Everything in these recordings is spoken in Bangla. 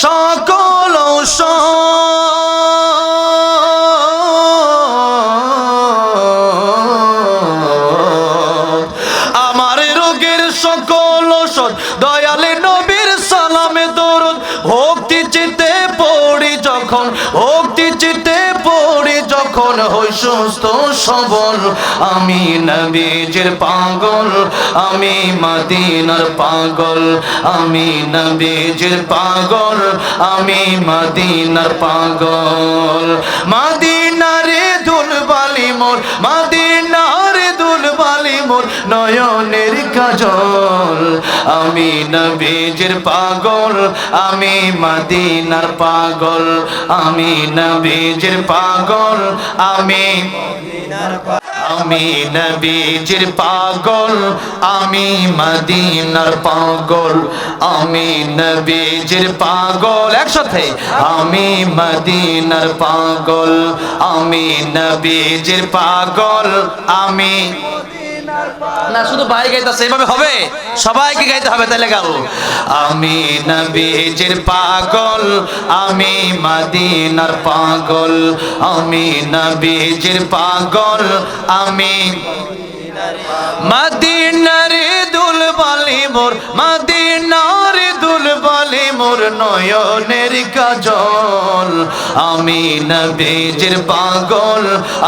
সকল হই সুস্থ সবল। আমি নবীজের পাগল, আমি মদিনার পাগল। আমি নবীজের পাগল, আমি মদিনার পাগল। মদিনারে দুলবালি মোর দুলবালি মোর নয়নের কাজল। আমি নবীজের পাগল, আমি মদিনার পাগল। আমি নবীজের পাগল, আমি আমি নবীজির পাগল, আমি মদিনার পাগল। আমি নবীজির পাগল, একসাথে। আমি মদিনার পাগল, আমি নবীজির পাগল, আমি না, শুধু ভাই গাইতেছে, এভাবে হবে? সবাইকে গাইতে হবে তাহলে গাবো। আমি নবীজির পাগল, আমি মদিনার পাগল, আমি নবীজির পাগল, আমি মদিনার দুল বালি মোর মদিনারে দুল বালি মোর নয়নের কাজল। আমি নবীজির পাগল,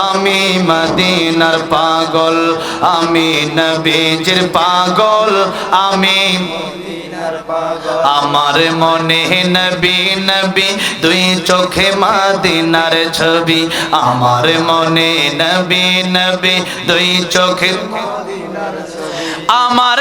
আমি মদিনার পাগল, আমি নবীজির পাগল, আমি আমার মনে নবী নবী, দুই চোখে মাদিনার ছবি। আমার মনে নবী নবী, দুই চোখে আমার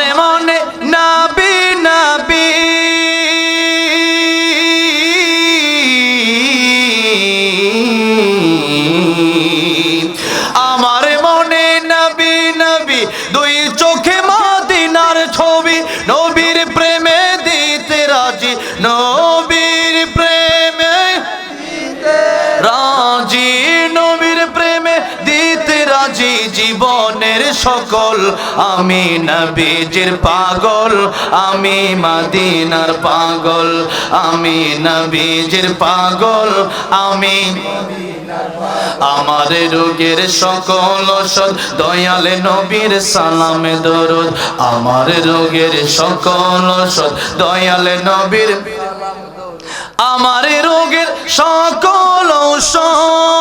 সকল, আমি নবীজির পাগল, আমি মাদিনার পাগল, আমি নবীজির পাগল, আমি আমার রোগের সকল ওষুধ দয়ালে নবীর সালামে, দরুদ। আমার রোগের সকল ওষুধ দয়ালে নবীর আমার রোগের সকল ঔষধ।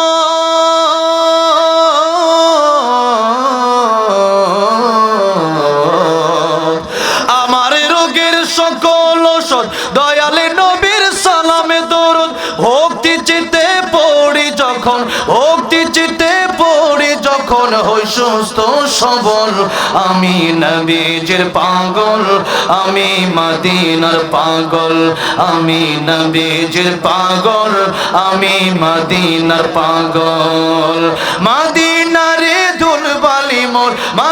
হই সুস্থ সবল। আমি নবীজের পাগল, আমি মদিনার পাগল। আমি নবীজের পাগল, আমি মদিনার পাগল। মদিনারে দুলবালি মোর মোর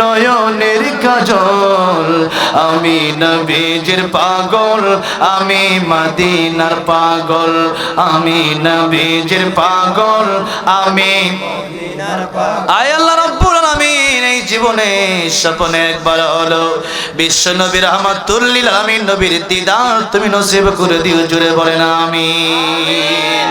নয়নের কাজল। আমি নবীজের পাগল, আমি মদিনার পাগল। আমি নবীজের পাগল, আমি আয় আল্লাহ রাব্বুল আলামিন, এই জীবনে স্বপ্নে একবার হলো। বিশ্ব নবী রহমাতুল্লিল আলামিন নবীর দিদার তুমি নসিব করে দিও জুড়ে বলেন আমিন।